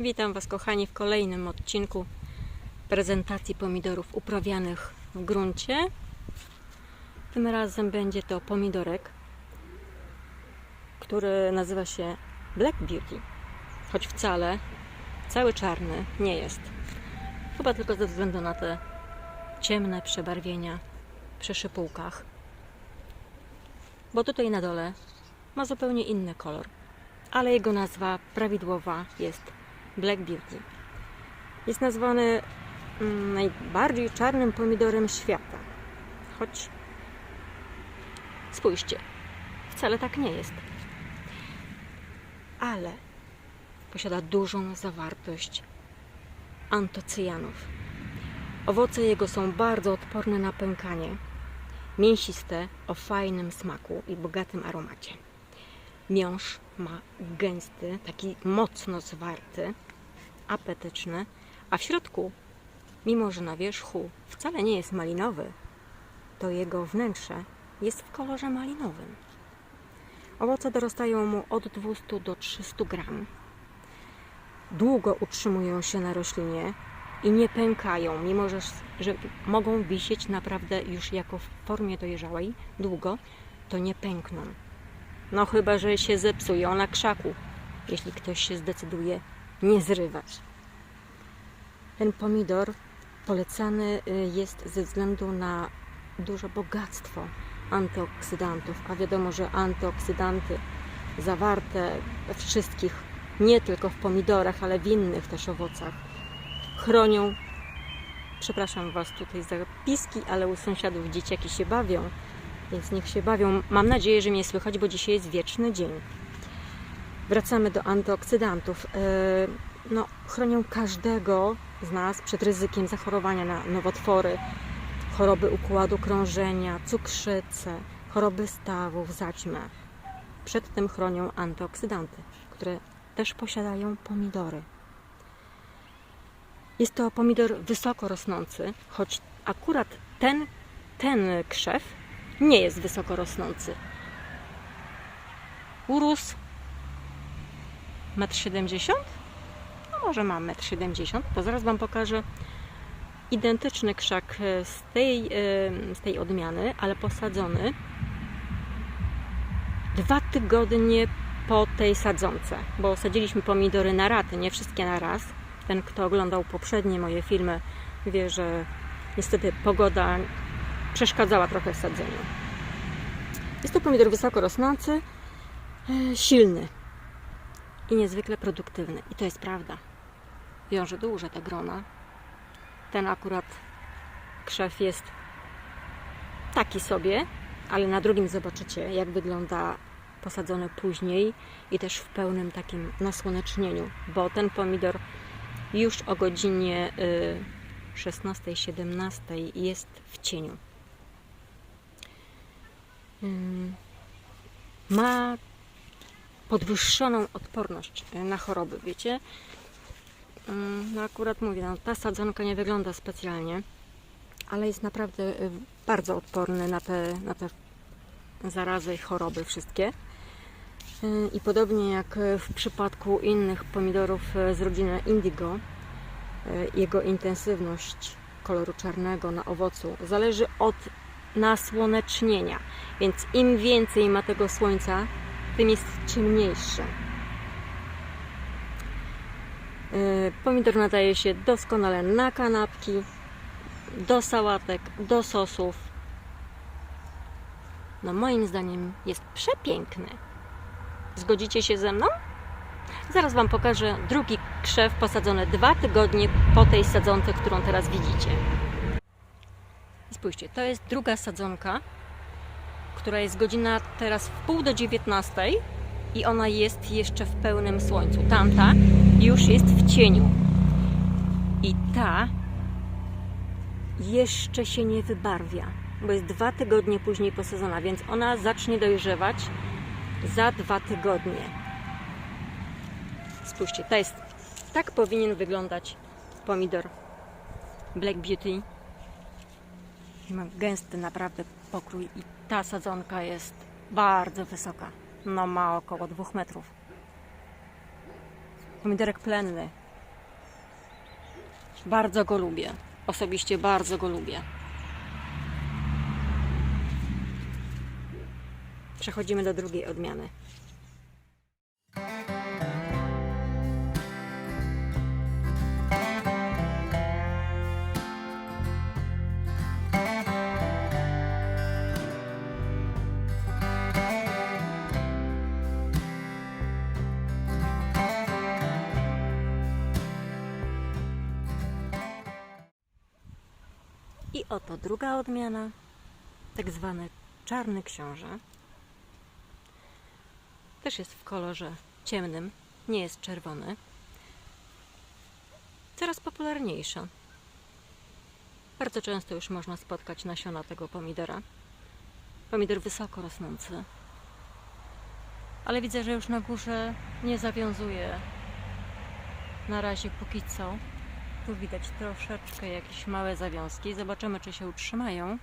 Witam Was kochani w kolejnym odcinku prezentacji pomidorów uprawianych w gruncie. Tym razem będzie to pomidorek, który nazywa się Black Beauty, choć wcale cały czarny nie jest. Chyba tylko ze względu na te ciemne przebarwienia przy szypułkach. Bo tutaj na dole ma zupełnie inny kolor, ale jego nazwa prawidłowa jest Black Beauty. Jest nazwany mm, najbardziej czarnym pomidorem świata. Choć spójrzcie, wcale tak nie jest. Ale posiada dużą zawartość antocyjanów. Owoce jego są bardzo odporne na pękanie, mięsiste, o fajnym smaku i bogatym aromacie. Miąższ ma gęsty, taki mocno zwarty, apetyczny, a w środku, mimo że na wierzchu wcale nie jest malinowy, to jego wnętrze jest w kolorze malinowym. Owoce dorastają mu od 200 do 300 gram. Długo utrzymują się na roślinie i nie pękają, mimo że, że mogą wisieć naprawdę już jako w formie dojrzałej długo, to nie pękną. No chyba, że się zepsują na krzaku, jeśli ktoś się zdecyduje nie zrywać. Ten pomidor polecany y, jest ze względu na duże bogactwo antyoksydantów, a wiadomo, że antyoksydanty zawarte we wszystkich, nie tylko w pomidorach, ale w innych też owocach, chronią. Przepraszam Was tutaj za piski, ale u sąsiadów dzieciaki się bawią, więc niech się bawią. Mam nadzieję, że mnie słychać, bo dzisiaj jest wieczny dzień. Wracamy do antyoksydantów. Yy, No, chronią każdego z nas przed ryzykiem zachorowania na nowotwory, choroby układu krążenia, cukrzycę, choroby stawów, zaćmę. Przed tym chronią antyoksydanty, które też posiadają pomidory. Jest to pomidor wysoko rosnący, choć akurat ten, ten krzew nie jest wysoko rosnący. Urósł 1,70 m? No może ma 1,70 m, to zaraz Wam pokażę identyczny krzak z tej, z tej odmiany, ale posadzony dwa tygodnie po tej sadzonce, bo sadziliśmy pomidory na raty, nie wszystkie na raz. Ten, kto oglądał poprzednie moje filmy, wie, że niestety pogoda przeszkadzała trochę w sadzeniu. Jest to pomidor wysoko rosnący, e, silny i niezwykle produktywny. I to jest prawda. Wiąże duże te grona. Ten akurat krzew jest taki sobie, ale na drugim zobaczycie, jak wygląda posadzony później i też w pełnym takim nasłonecznieniu, bo ten pomidor już o godzinie y, 16-17 jest w cieniu. Ym, Ma podwyższoną odporność na choroby, wiecie? Ym, No akurat mówię, no, ta sadzonka nie wygląda specjalnie, ale jest naprawdę y, bardzo odporny na te, na te zarazy i choroby wszystkie. Y, I podobnie jak w przypadku innych pomidorów z rodziny Indigo, jego intensywność koloru czarnego na owocu zależy od nasłonecznienia. Więc im więcej ma tego słońca, tym jest ciemniejszy. Y, Pomidor nadaje się doskonale na kanapki, do sałatek, do sosów. No moim zdaniem jest przepiękny. Zgodzicie się ze mną? Zaraz Wam pokażę drugi krzew posadzony dwa tygodnie po tej sadzonce, którą teraz widzicie. Spójrzcie, to jest druga sadzonka, która jest godzina teraz w pół do 19 i ona jest jeszcze w pełnym słońcu. Tamta już jest w cieniu. I ta jeszcze się nie wybarwia, bo jest dwa tygodnie później posadzona, więc ona zacznie dojrzewać za dwa tygodnie. Spójrzcie, to jest, tak powinien wyglądać pomidor Black Beauty. Ma gęsty naprawdę pokrój i ta sadzonka jest bardzo wysoka. No ma około dwóch metrów. Pomidorek plenny, Bardzo go lubię. Osobiście bardzo go lubię. Przechodzimy do drugiej odmiany. Oto druga odmiana, tak zwany czarny książę. Też jest w kolorze ciemnym, nie jest czerwony. Coraz popularniejsza. Bardzo często już można spotkać nasiona tego pomidora. Pomidor wysoko rosnący. Ale widzę, że już na górze nie zawiązuje. Na razie póki co. Widać troszeczkę jakieś małe zawiązki. Zobaczymy, czy się utrzymają.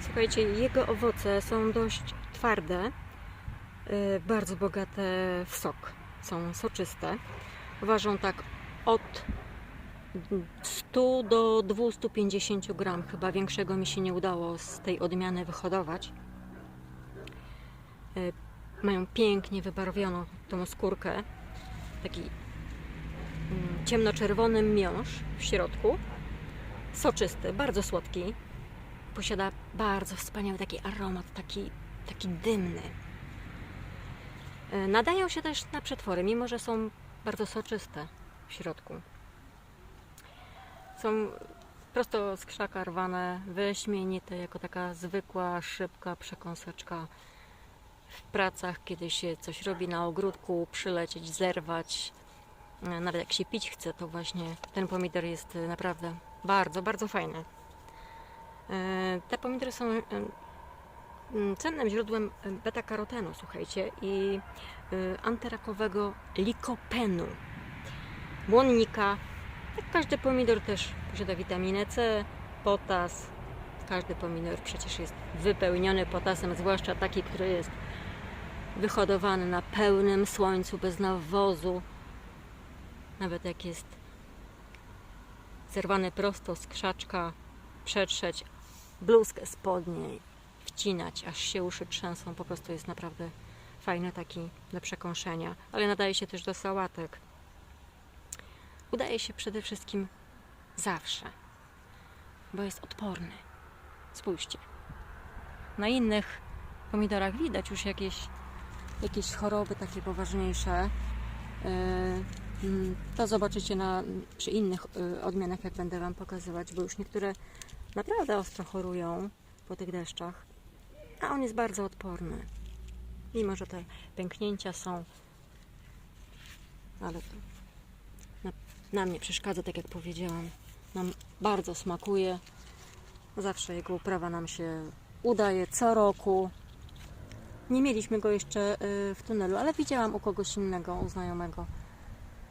Słuchajcie, jego owoce są dość twarde, y, bardzo bogate w sok. Są soczyste. Ważą tak od 100 do 250 gram. Chyba większego mi się nie udało z tej odmiany wyhodować. Y, Mają pięknie wybarwioną tą skórkę. Taki ciemnoczerwony miąższ w środku. Soczysty, bardzo słodki. Posiada bardzo wspaniały taki aromat, taki, taki dymny. E, Nadają się też na przetwory, mimo że są bardzo soczyste w środku. Są prosto z krzaka rwane, wyśmienite, jako taka zwykła, szybka przekąseczka w pracach, kiedy się coś robi na ogródku, przylecieć, zerwać. E, Nawet jak się pić chce, to właśnie ten pomidor jest e, naprawdę bardzo, bardzo fajny. E, Te pomidory są cennym źródłem beta-karotenu, słuchajcie, i antyrakowego likopenu, błonnika. Jak każdy pomidor też posiada witaminę C, potas. Każdy pomidor przecież jest wypełniony potasem, zwłaszcza taki, który jest wyhodowany na pełnym słońcu, bez nawozu. Nawet jak jest zerwany prosto z krzaczka, przetrzeć bluzkę spodniej, wcinać, aż się uszy trzęsą. Po prostu jest naprawdę fajny taki do przekąszenia, ale nadaje się też do sałatek. Udaje się przede wszystkim zawsze, bo jest odporny. Spójrzcie. Na innych pomidorach widać już jakieś, jakieś choroby takie poważniejsze. Yy, To zobaczycie na, przy innych y, odmianach, jak będę Wam pokazywać, bo już niektóre naprawdę ostro chorują po tych deszczach, a on jest bardzo odporny. Mimo, że te pęknięcia są, ale to na, nam nie przeszkadza, tak jak powiedziałam. Nam bardzo smakuje. Zawsze jego uprawa nam się udaje co roku. Nie mieliśmy go jeszcze y, w tunelu, ale widziałam u kogoś innego, u znajomego,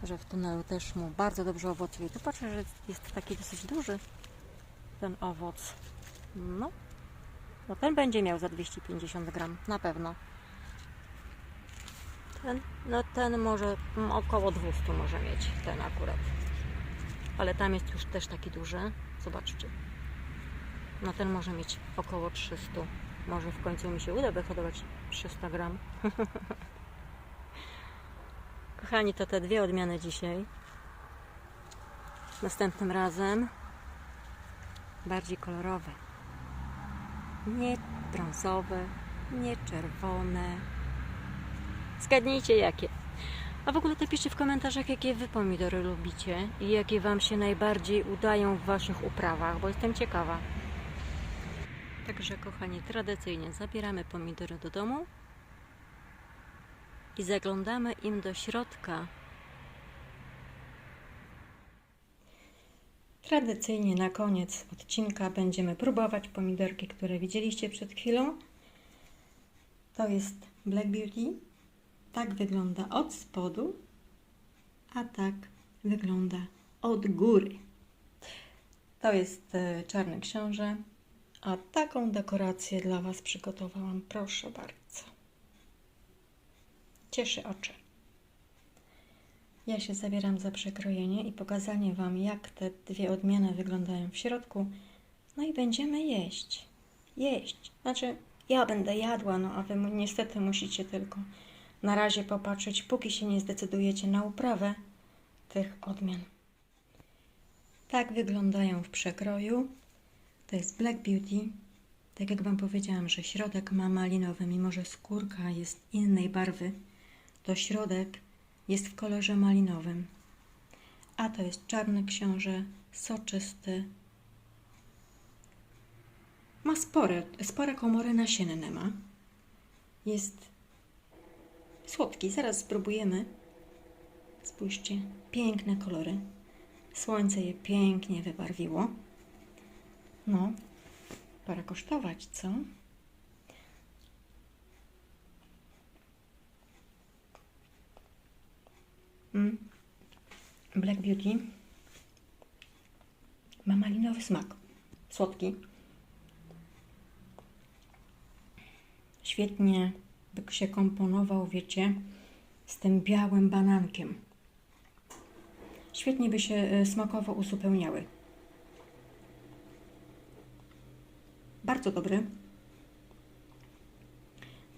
że w tunelu też mu bardzo dobrze owocuje. Tu patrzę, że jest taki dosyć duży ten owoc. No, no ten będzie miał za 250 gram, na pewno. Ten, no ten może około 200 może mieć, ten akurat. Ale tam jest już też taki duży. Zobaczcie. No ten może mieć około 300. Może w końcu mi się uda wyhodować 300 gram. Kochani, to te dwie odmiany dzisiaj. Następnym razem bardziej kolorowe. Nie brązowe, nie czerwone. Zgadnijcie jakie. A w ogóle to piszcie w komentarzach, jakie wy pomidory lubicie i jakie wam się najbardziej udają w waszych uprawach, bo jestem ciekawa. Także kochani, tradycyjnie zabieramy pomidory do domu i zaglądamy im do środka. Tradycyjnie na koniec odcinka będziemy próbować pomidorki, które widzieliście przed chwilą. To jest Black Beauty. Tak wygląda od spodu, a tak wygląda od góry. To jest e, czarny książę, a taką dekorację dla Was przygotowałam. Proszę bardzo. Cieszy oczy. Ja się zabieram za przekrojenie i pokazanie Wam, jak te dwie odmiany wyglądają w środku. No i będziemy jeść. Jeść. Znaczy, ja będę jadła, no a Wy niestety musicie tylko na razie popatrzeć, póki się nie zdecydujecie na uprawę tych odmian. Tak wyglądają w przekroju. To jest Black Beauty. Tak jak Wam powiedziałam, że środek ma malinowy, mimo że skórka jest innej barwy, to środek jest w kolorze malinowym. A to jest czarny książę, soczysty. Ma spore, spore komory nasienne ma. Jest słodki. Zaraz spróbujemy. Spójrzcie, piękne kolory. Słońce je pięknie wybarwiło. No, pora kosztować, co? Mm. Black Beauty ma malinowy smak. Słodki. Świetnie by się komponował, wiecie, z tym białym banankiem. Świetnie by się e, smakowo uzupełniały. Bardzo dobry.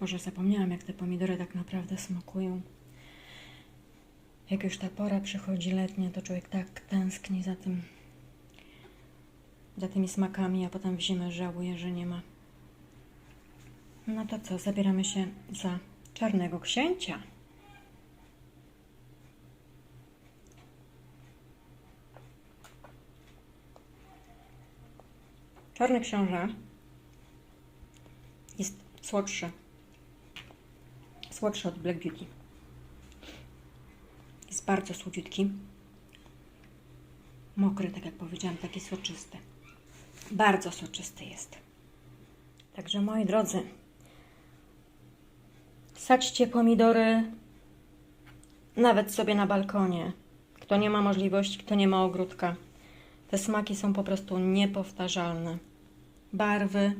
Może zapomniałam, jak te pomidory tak naprawdę smakują. Jak już ta pora przychodzi letnia, to człowiek tak tęskni za tym, za tymi smakami, a potem w zimę żałuje, że nie ma. No to co, zabieramy się za czarnego księcia. Czarny książę jest słodszy. Słodszy od Black Beauty. Jest bardzo słodziutki. Mokry, tak jak powiedziałam, taki soczysty. Bardzo soczysty jest. Także moi drodzy, sadźcie pomidory nawet sobie na balkonie. Kto nie ma możliwości, kto nie ma ogródka. Te smaki są po prostu niepowtarzalne. Barwy.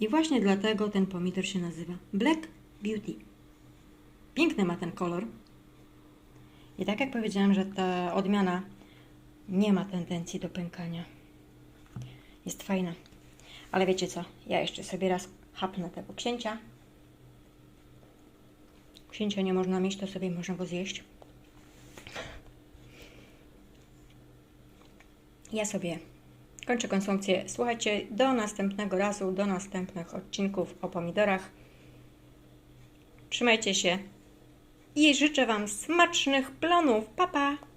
I właśnie dlatego ten pomidor się nazywa Black Beauty. Piękny ma ten kolor. I tak jak powiedziałam, że ta odmiana nie ma tendencji do pękania. Jest fajna. Ale wiecie co? Ja jeszcze sobie raz chapnę tego księcia. Księcia nie można mieć, to sobie można go zjeść. Ja sobie kończę konsumpcję. Słuchajcie, do następnego razu, do następnych odcinków o pomidorach. Trzymajcie się i życzę Wam smacznych plonów. Pa, pa!